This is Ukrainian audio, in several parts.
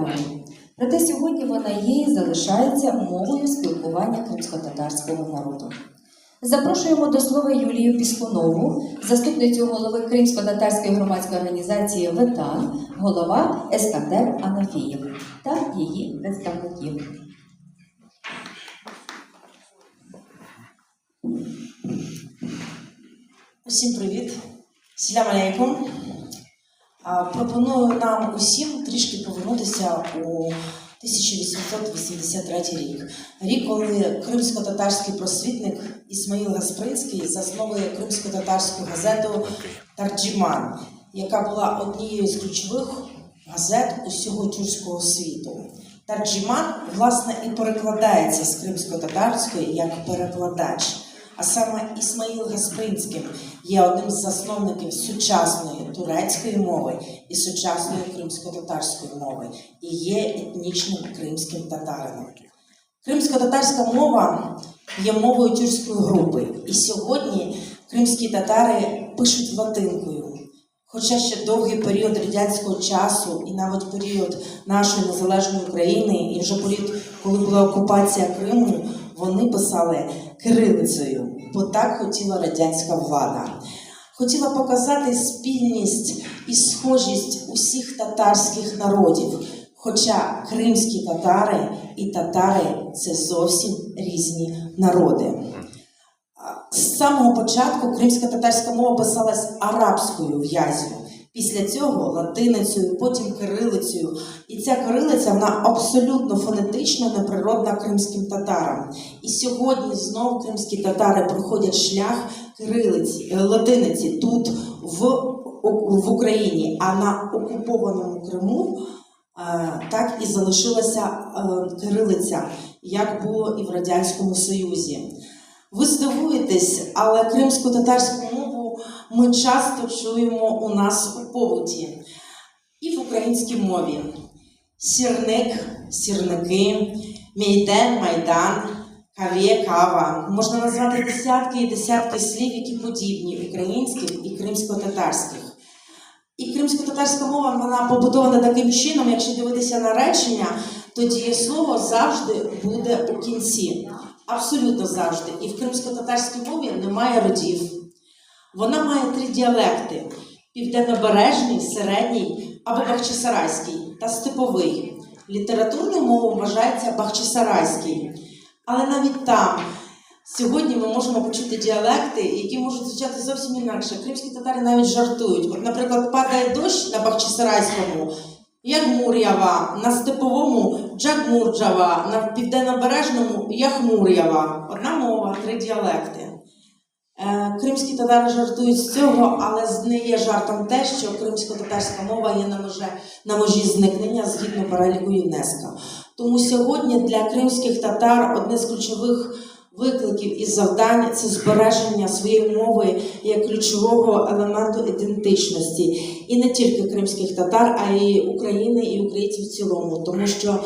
далі. Проте сьогодні вона є і залишається мовою спілкування кримсько-татарського народу. Запрошуємо до слова Юлію Піскунову, заступницю голови Кримсько-татарської громадської організації ВЕТАН, голова Ескандер Анафієв та її представників. Усім привіт! Салям алейкум. Пропоную нам усім трішки повернутися у 1883 рік. Рік, коли кримсько-татарський просвітник Ісмаїл Гаспринський засновує кримсько-татарську газету Тарджіман, яка була однією з ключових газет усього тюркського світу. Тарджіман, власне, і перекладається з кримсько-татарської як перекладач. А саме Ісмаїл Гаспринський є одним з засновників сучасної турецької мови і сучасної кримсько-татарської мови і є етнічним кримським татарином. Кримсько-татарська мова є мовою тюркської групи, і сьогодні кримські татари пишуть латинкою. Хоча ще довгий період радянського часу, і навіть період нашої незалежної України, і вже період, коли була окупація Криму, вони писали кирилицею, бо так хотіла радянська влада. Хотіла показати спільність і схожість усіх татарських народів. Хоча кримські татари і татари це зовсім різні народи. З самого початку кримська татарська мова писалась арабською в'язю. Після цього латиницею, потім кирилицею. І ця кирилиця вона абсолютно фонетично неприродна кримським татарам. І сьогодні знов кримські татари проходять шлях кирилиці, е, латиниці тут, в, в Україні, а на окупованому Криму е, так і залишилася е, кирилиця, як було і в Радянському Союзі. Ви здивуєтесь, але кримсько-татарську ми часто чуємо у нас у побуті і в українській мові. Сірник, сірники, мійден, майдан, кав'є, кава. Можна назвати десятки і десятки слів, які подібні українських і кримсько-татарських. І кримсько-татарська мова вона побудована таким чином, якщо дивитися на речення, то дієслово завжди буде у кінці. Абсолютно завжди. І в кримсько-татарській мові немає родів. Вона має три діалекти: південнобережний, середній або бахчисарайський та степовий. Літературною мовою вважається бахчисарайський. Але навіть там сьогодні ми можемо почути діалекти, які можуть звучати зовсім інакше. Кримські татари навіть жартують. От, наприклад, падає дощ на бахчисарайському. Ягмур'ява, на степовому Джагмурджава, на південнобережному Яхмур'ява. Одна мова, три діалекти. Кримські татари жартують з цього, але не є жартом те, що кримсько-татарська мова є на межі, на межі зникнення згідно переліку ЮНЕСКО. Тому сьогодні для кримських татар одне з ключових викликів і завдань це збереження своєї мови як ключового елементу ідентичності і не тільки кримських татар, а й України і українців в цілому, тому що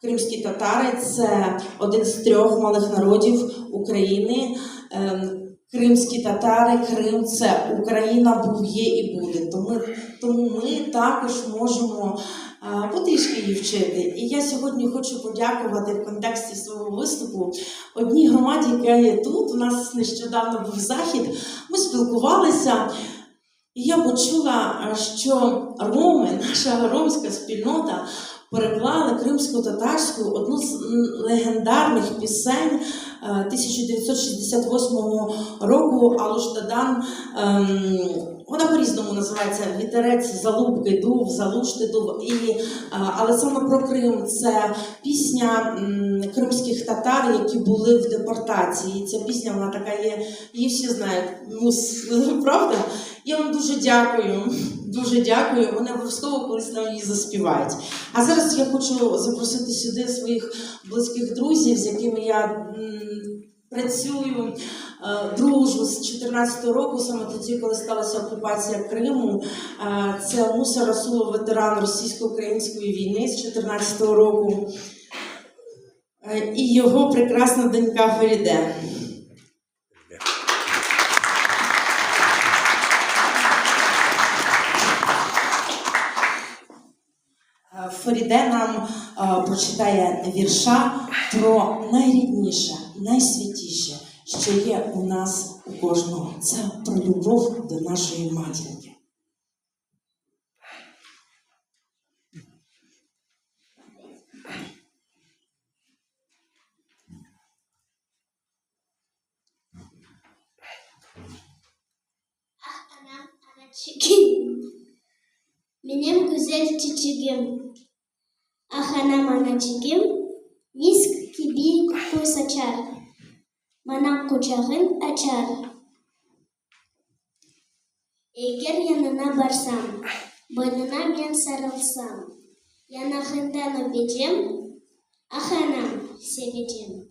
кримські татари це один з трьох малих народів України. Кримські татари, Крим це Україна був, є і буде. Тому, тому ми також можемо потрішки її вчити. І я сьогодні хочу подякувати в контексті свого виступу одній громаді, яка є тут. У нас нещодавно був захід. Ми спілкувалися. І я почула, що роми, наша ромська спільнота, переклали кримсько-татарську одну з легендарних пісень 1968 року Алуштадан. ем, Вона по-різному називається Вітерець, Залубки, Дув, Залушти дув. І, е, але саме про Крим це пісня кримських татар, які були в депортації. Ця пісня вона така є, її всі знають. Ну, правда? Я вам дуже дякую. Дуже дякую. Вони обов'язково колись нам її заспівають. А зараз я хочу запросити сюди своїх близьких друзів, з якими я працюю, е, дружу з 14-го року, саме тоді, коли сталася окупація Криму. Е, Це Муса Расулов, ветеран російсько-української війни з 14-го року. Е, І його прекрасна донька Феріде. Феріде нам е, прочитає вірша про найрідніше, найсвятіше, що є у нас у кожного. Це про любов до нашої матінки. Anaçıkım. Benim güzel çiçeğim. Anam anaçıkım. Misk gibi koku saçar. Bana kucağın açar. Eğer yanına varsam, boynuna ben sarılsam, yanakından öpeceğim, ah anam seveceğim.